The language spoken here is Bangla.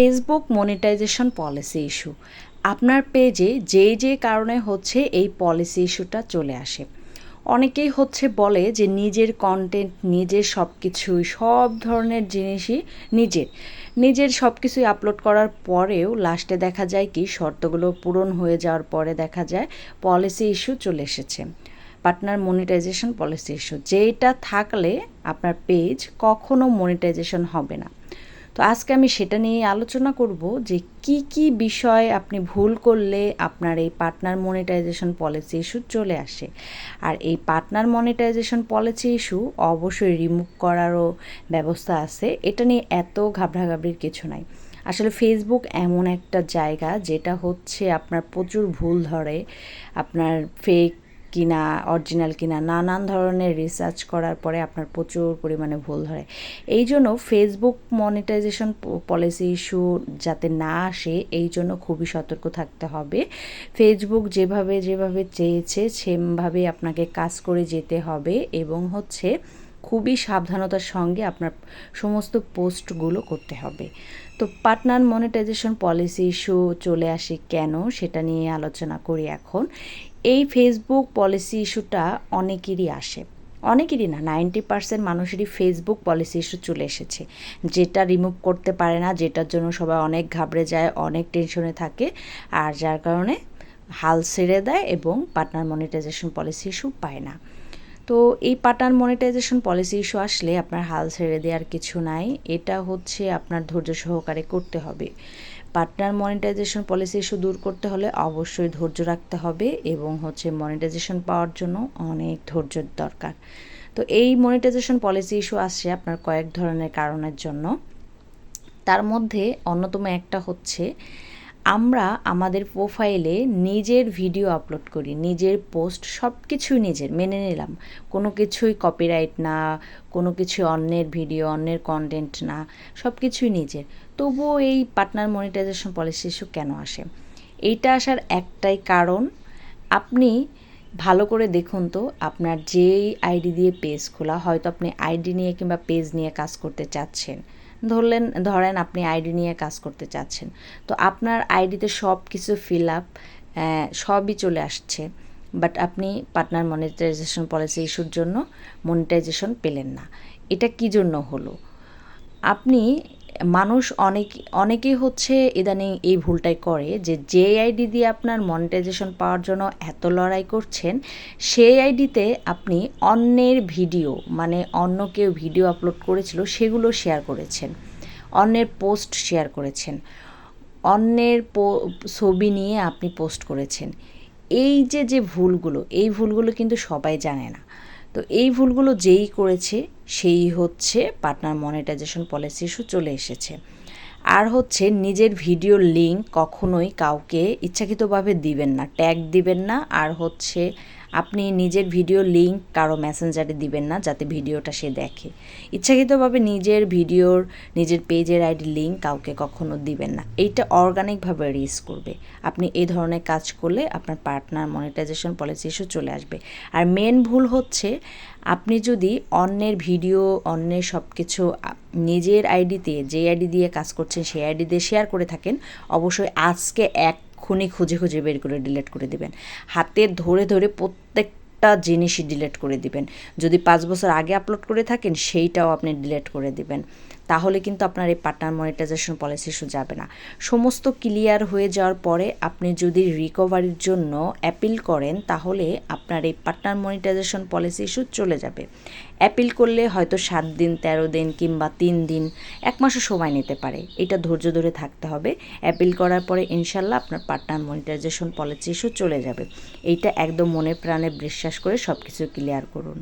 ফেসবুক মনিটাইজেশন পলিসি ইস্যু আপনার পেজে যে যে কারণে হচ্ছে এই পলিসি ইস্যুটা চলে আসে। অনেকেই হচ্ছে বলে যে নিজের কন্টেন্ট নিজের সব কিছুই সব ধরনের জিনিসই নিজের। নিজের সব কিছুই আপলোড করার পরেও লাস্টে দেখা যায় কি, শর্তগুলো পূরণ হয়ে যাওয়ার পরে দেখা যায় পলিসি ইস্যু চলে এসেছে। পার্টনার মনিটাইজেশন পলিসি ইস্যু যেটা থাকলে আপনার পেজ কখনো মনিটাইজেশন হবে না। তো আজকে আমি সেটা নিয়ে আলোচনা করব যে কি কি বিষয় আপনি ভুল করলে আপনার এই পার্টনার মনিটাইজেশন পলিসি ইস্যু চলে আসে। আর এই পার্টনার মনিটাইজেশন পলিসি ইস্যু অবশ্যই রিমুভ করারও ব্যবস্থা আছে। এটা নিয়ে এত ঘাবড়াঘাবড়ির কিছু নাই। আসলে ফেসবুক এমন একটা জায়গা যেটা হচ্ছে আপনার প্রচুর ভুল ধরে, আপনার ফেক কিনা অরিজিনাল কিনা, নানান ধরনের রিসার্চ করার পরে আপনার প্রচুর পরিমাণে ভুল ধরে। এই জন্য ফেসবুক মনিটাইজেশন পলিসি ইস্যু যাতে না আসে, এই জন্য খুবই সতর্ক থাকতে হবে। ফেসবুক যেভাবে যেভাবে চেয়েছে সেভাবে আপনাকে কাজ করে যেতে হবে এবং হচ্ছে খুবই সাবধানতার সঙ্গে আপনার সমস্ত পোস্টগুলো করতে হবে। তো পার্টনার মনিটাইজেশন পলিসি ইস্যু চলে আসে কেন, সেটা নিয়ে আলোচনা করি এখন। এই ফেসবুক পলিসি ইস্যুটা অনেকেরই আসে। অনেকেরই না নাইনটি পার্সেন্ট মানুষেরই ফেসবুক পলিসি ইস্যু চলে এসেছে। যেটা রিমুভ করতে পারে না, যেটার জন্য সবাই অনেক ঘাবড়ে যায়, অনেক টেনশনে থাকে, আর যার কারণে হাল ছেড়ে দেয় এবং পার্টনার মনিটাইজেশন পলিসি ইস্যু পায় না। তো এই পার্টনার মনিটাইজেশন পলিসি ইস্যু আসলে আপনার হাল ছেড়ে দেওয়ার কিছু নাই। এটা হচ্ছে আপনার ধৈর্য সহকারে করতে হবে। পার্টনার মনিটাইজেশন পলিসি ইস্যু দূর করতে হলে অবশ্যই ধৈর্য রাখতে হবে এবং হচ্ছে মনিটাইজেশন পাওয়ার জন্য অনেক ধৈর্যের দরকার। তো এই মনিটাইজেশন পলিসি ইস্যু আসছে আপনার কয়েক ধরনের কারণের জন্য। তার মধ্যে অন্যতম একটা হচ্ছে আমরা আমাদের প্রোফাইলে নিজের ভিডিও আপলোড করি, নিজের পোস্ট সব কিছুই নিজের, মেনে নিলাম। কোনো কিছুই কপিরাইট না, কোনো কিছু অন্যের ভিডিও অন্যের কন্টেন্ট না সব কিছুই নিজের। তবুও এই পার্টনার মনিটাইজেশন পলিসি ইস্যু কেন আসে? এইটা আসার একটাই কারণ, আপনি ভালো করে দেখুন তো, আপনার যেই আইডি দিয়ে পেজ খোলা, হয়তো আপনি আইডি নিয়ে কিংবা পেজ নিয়ে কাজ করতে চাচ্ছেন। ধরলেন, ধরেন আপনি আইডি নিয়ে কাজ করতে চাচ্ছেন। তো আপনার আইডিতে সব কিছু ফিল আপ সবই চলে আসছে। বাট আপনি পার্টনার মনিটাইজেশন পলিসি ইস্যুর জন্য মনিটাইজেশন পেলেন না। এটা কি জন্য হলো? আপনি মানুষ অনেক অনেকেই হচ্ছে ইদানিং এই ভুলটাই করে যে যে আইডি দিয়ে আপনার মনিটাইজেশন পাওয়ার জন্য এত লড়াই করছেন, সেই আইডিতে আপনি অন্যের ভিডিও মানে অন্য কেউ ভিডিও আপলোড করেছিল, সেগুলো শেয়ার করেছেন। অন্যের পোস্ট শেয়ার করেছেন। অন্যের ছবি নিয়ে আপনি পোস্ট করেছেন। এই যে যে ভুলগুলো, এই ভুলগুলো কিন্তু সবাই জানে না। তো এই ভুলগুলো যেই করেছে সেই হচ্ছে পার্টনার মনিটাইজেশন পলিসি ইস্যু চলে এসেছে। আর হচ্ছে নিজের ভিডিওর লিঙ্ক কখনোই কাউকে ইচ্ছাকৃতভাবে দিবেন না, ট্যাগ দিবেন না, আর হচ্ছে আপনি নিজের ভিডিও লিঙ্ক কারও মেসেঞ্জারে দিবেন না যাতে ভিডিওটা সে দেখে। ইচ্ছাকৃতভাবে নিজের ভিডিওর, নিজের পেজের আইডি লিঙ্ক কাউকে কখনো দিবেন না। এইটা অর্গানিকভাবে রিস করবে। আপনি এই ধরনের কাজ করলে আপনার পার্টনার মনিটাইজেশন পলিসি ইস্যু চলে আসবে। আর মেন ভুল হচ্ছে আপনি যদি অন্যের ভিডিও, অন্যের সব কিছু নিজের আইডিতে যে আইডি দিয়ে কাজ করছেন, সেই আইডি দিয়ে শেয়ার করে থাকেন, অবশ্যই আজকে এক এক্ষুনি খুঁজে খুঁজে বের করে ডিলেট করে দেবেন। হাতে ধরে ধরে প্রত্যেকটা জিনিসই ডিলেট করে দিবেন। যদি পাঁচ বছর আগে আপলোড করে থাকেন, সেইটাও আপনি ডিলেট করে দিবেন। তাহলে কিন্তু আপনার এই পার্টনার মনিটাইজেশন পলিসি ইস্যু যাবে না। সমস্ত ক্লিয়ার হয়ে যাওয়ার পরে আপনি যদি রিকভারির জন্য অ্যাপিল করেন, তাহলে আপনার এই পার্টনার মনিটাইজেশন পলিসি ইস্যু চলে যাবে। অ্যাপিল করলে হয়তো সাত দিন, তেরো দিন কিংবা তিন দিন, এক মাসও সময় নিতে পারে। এটা ধৈর্য ধরে থাকতে হবে। অ্যাপিল করার পরে ইনশাল্লাহ আপনার পার্টনার মনিটাইজেশন পলিসি ইস্যু চলে যাবে। এইটা একদম মনে প্রাণে বিশ্বাস করে সব কিছু ক্লিয়ার করুন।